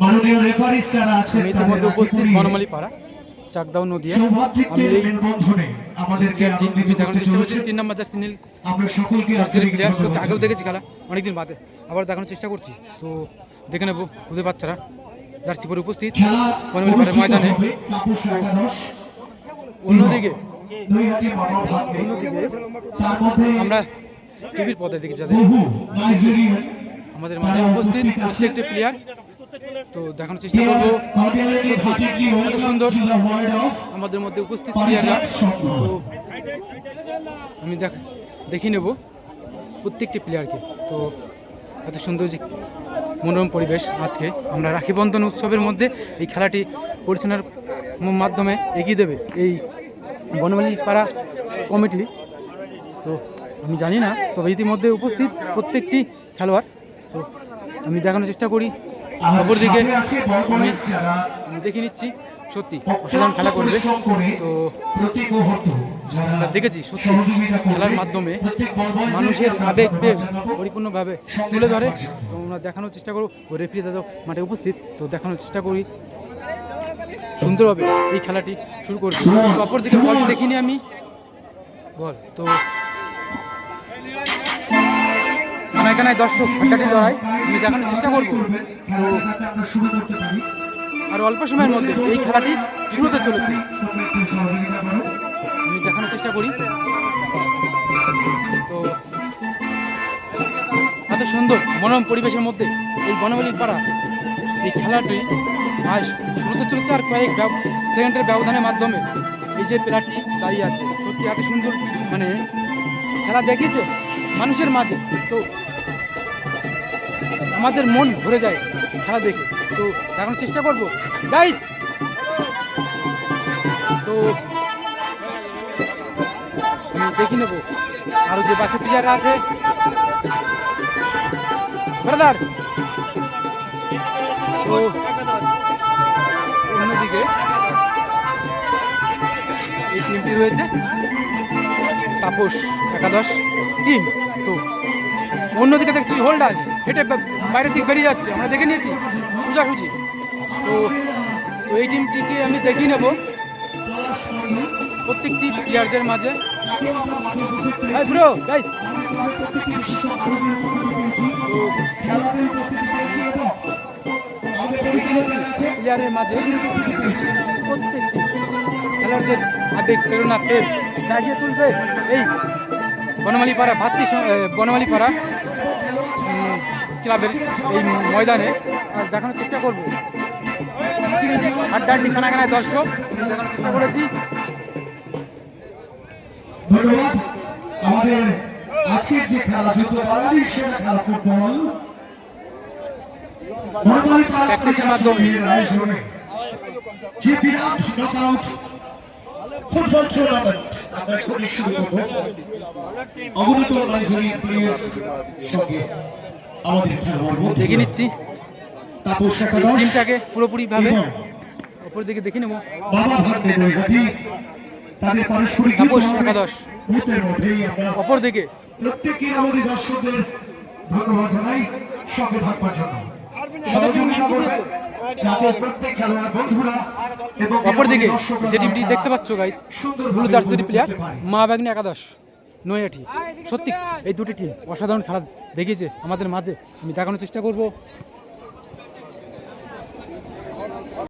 মাননীয় যারা আছেন ইতিমধ্যে উপস্থিত বনমালী পাড়া চাকদাও নদিয়া। আমি এই আমাদেরকে আনন্দিত করতে চলেছে তিন নম্বর জার্সি নীল। আমরা সকলকে আন্তরিকভাবে আগেও দেখেছি খেলা অনেকদিন বাদে। আবার দেখানোর চেষ্টা করছি। তো দেখে নেব খুদে বাচ্চারা। জার্সি পরে উপস্থিত। বনমালী পাড়ার ময়দানে। অন্যদিকে। আমরা টিভির পথে দেখি যাদের আমাদের মাঝে উপস্থিত প্রত্যেকটি প্লেয়ার তো দেখানোর চেষ্টা করব। welcome সুন্দর। আমাদের মধ্যে উপস্থিত প্লেয়াররা তো আমি দেখি নেব প্রত্যেকটি প্লেয়ারকে তো এত সুন্দর যে মনোরম পরিবেশ আজকে। আমরা রাখি বন্ধন উৎসবের মধ্যে এই খেলাটি পরিচালনার মাধ্যমে এগিয়ে দেবে এই বনমালী পাড়া কমিটি। তো আমি জানি না, তবে ইতিমধ্যে উপস্থিত প্রত্যেকটি খেলোয়াড়। তো আমি দেখানোর চেষ্টা করি। অপরদিকে আমি দেখে নিচ্ছি, সত্যি অসাধারণ খেলা করবে। তো আমরা দেখেছি, সত্যি খেলার মাধ্যমে মানুষের আমরা আবেগ পরিপূর্ণভাবে তুলে ধরে। তো আমরা দেখানোর চেষ্টা করব। রেফারি দাদা মাঠে উপস্থিত, তো দেখানোর চেষ্টা করি। সুন্দরভাবে এই খেলাটি শুরু করবে। তো অপরদিকে বল দেখিনি আমি। বল, তো কানায় দর্শক হাড্ডাটি লড়াই? আমি দেখানোর চেষ্টা করব। পারি আর অল্প সময়ের মধ্যে এই খেলাটি শুরু হতে চলেছে। আমি দেখানোর চেষ্টা করি। তো, এত সুন্দর মনোরম পরিবেশের মধ্যে এই বনমালীর পাড়া, এই খেলাটি আজ শুরুতে চলেছে আর কয়েক সেকেন্ডের ব্যবধানের মাধ্যমে এই যে প্লেয়ারটি দাঁড়িয়ে আছে, সত্যি এত সুন্দর মানে খেলা দেখিয়েছে মানুষের মাঝে। তো আমাদের মন ভরে যায় খেলা দেখে। তো দেখানোর চেষ্টা করব। গাইস তো আমি দেখি নেব আরও যে বাকি প্লেয়াররা আছে। ব্রাদার তো অন্যদিকে এই টিমটি রয়েছে। তাপস একাদশ টিম তো অন্যদিকে দেখছি হোল্ডার হেঁটে বাইরের দিক বেরিয়ে যাচ্ছে, আমরা দেখে নিয়েছি, সোজাসুজি। তো তো এই টিমটিকে আমি দেখিয়ে নেব। প্রত্যেকটি প্লেয়ারদের মাঝে। ব্রো গাইস প্লেয়ারের মাঝে প্রত্যেকটি খেলোয়াড়দের আবেগ, প্রেরণা, প্রেম জাগিয়ে তুলবে এই বনমালী পাড়া ভাতৃ স- ক্লাবের এই ময়দানে আজ দেখানোর চেষ্টা করব। খানা খানায় দর্শক দেখানোর চেষ্টা করেছি। ধন্যবাদ। আমাদের আজকের যে খেলা যুদ্ধ বাঙালির সেরা খেলা ফুটবল। প্র্যাকটিসের মাধ্যমে। আয়োজনে। যে বিরাট নকআউট ফুটবল টুর্নামেন্ট আমরা এখনই শুরু করব অগণিত নাইজেরিয়ান প্লেয়ার্স সঙ্গে। দেখে নিচ্ছি। টিমটাকে পুরোপুরিভাবে এবং অপর দিকে দেখে নেব। ভাগ্নে তাপস একাদশ। মুহূর্তের অপর দিকে। প্রত্যেককে আমাদের দর্শকদের ধন্যবাদ জানাই। সঙ্গে থাকবার জন্য। সহযোগিতা করবেন, যাতে প্রত্যেক খেলোয়াড় বন্ধুরা এবং অপরদিকে যে টিমটি দেখতে পাচ্ছ গাইস ব্লু উপভোগ প্লেয়ার মা বাগনি একাদশ। নয়াটি সত্যি এই দুটি টিম অসাধারণ খেলা দেখিয়েছে আমাদের মাঝে। আমি দেখানোর চেষ্টা করব।